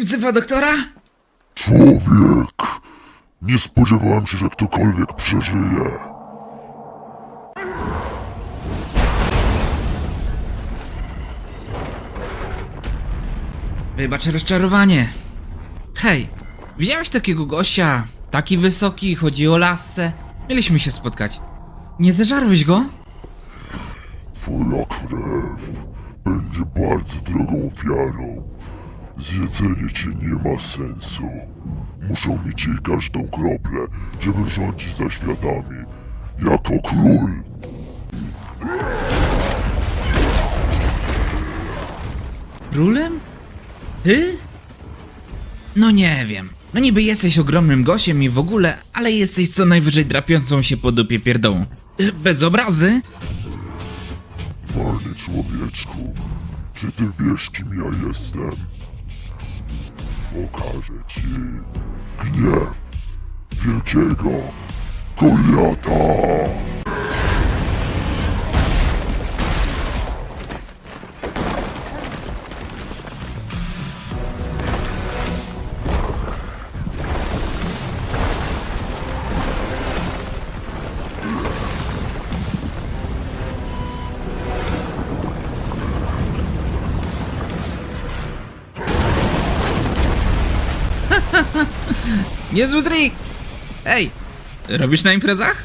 Wzywa doktora? Człowiek! Nie spodziewałem się, że ktokolwiek przeżyje. Wybacz rozczarowanie. Hej, widziałeś takiego gościa? Taki wysoki, chodzi o lasce. Mieliśmy się spotkać. Nie zeżarłeś go? Twoja krew będzie bardzo drogą ofiarą. Zjedzenie cię nie ma sensu. Muszą mieć jej każdą kroplę, żeby rządzić za światami. Jako król. Królem? Ty? No nie wiem. No niby jesteś ogromnym gościem i w ogóle, ale jesteś co najwyżej drapiącą się po dupie pierdołą. Y, Bez obrazy? Panie człowieczku, czy ty wiesz, kim ja jestem? Pokażę ci gniew wielkiego Goliata. Niezły trik! Ej, robisz na imprezach?